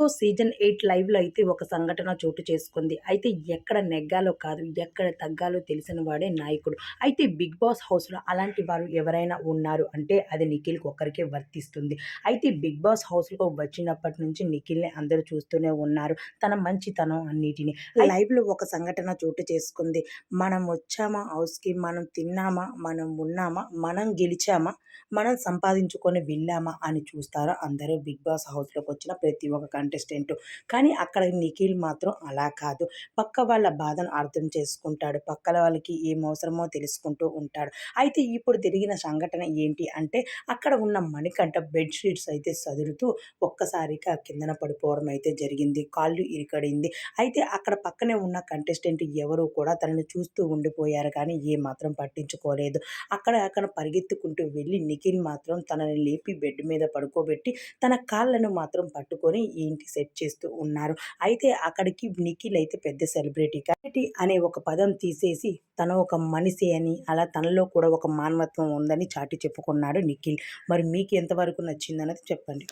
So season eight లైవ్లో అయితే ఒక సంఘటన చోటు చేసుకుంది. అయితే ఎక్కడ నెగ్గాలో కాదు ఎక్కడ తగ్గాలో తెలిసిన వాడే నాయకుడు. అయితే బిగ్ బాస్ హౌస్లో అలాంటి వారు ఎవరైనా ఉన్నారు అంటే అది నిఖిల్కి ఒక్కరికే వర్తిస్తుంది. అయితే బిగ్ బాస్ హౌస్లో వచ్చినప్పటి నుంచి నిఖిల్ని అందరూ చూస్తూనే ఉన్నారు. తన మంచితనం అన్నిటిని. లైవ్లో ఒక సంఘటన చోటు చేసుకుంది. మనం వచ్చామా హౌస్కి? మనం తిన్నామా? మనం ఉన్నామా? మనం గెలిచామా? మనం సంపాదించుకొని వెళ్ళామా అని చూస్తారు అందరూ? బిగ్ బాస్ హౌస్లోకి వచ్చిన ప్రతి ఒక్క కంటెస్టెంట్ కానీ అక్కడ నిఖిల్ మాత్రం అలా కాదు. పక్క వాళ్ళ బాధను అర్థం చేసుకుంటాడు. పక్కల వాళ్ళకి ఏం అవసరమో తెలుసుకుంటూ ఉంటాడు. అయితే ఇప్పుడు జరిగిన సంఘటన ఏంటి అంటే అక్కడ ఉన్న మణికంఠ బెడ్షీట్స్ అయితే సదురుతూ ఒక్కసారిగా కిందన పడిపోవడం అయితే జరిగింది. కాళ్ళు ఇరికడింది. అయితే అక్కడ పక్కనే ఉన్న కంటెస్టెంట్ ఎవరు కూడా తనని చూస్తూ ఉండిపోయారు కానీ ఏ మాత్రం పట్టించుకోలేదు. అక్కడ అక్కడ పరిగెత్తుకుంటూ వెళ్ళి నిఖిల్ మాత్రం తనని లేపి బెడ్ మీద పడుకోబెట్టి తన కాళ్ళను మాత్రం పట్టుకొని ఏంటి సెట్ చేస్తూ ఉన్నారు. అయితే అక్కడికి నిఖిల్ అయితే పెద్ద సెలబ్రిటీ. కాబట్టి అనే ఒక పదం తీసేసి తన ఒక మనిషి అని అలా తనలో కూడా ఒక మానవత్వం ఉందని చాటి చెప్పుకున్నాడు నిఖిల్. మరి మీకు ఎంతవరకు నచ్చిందన్నది చెప్పండి.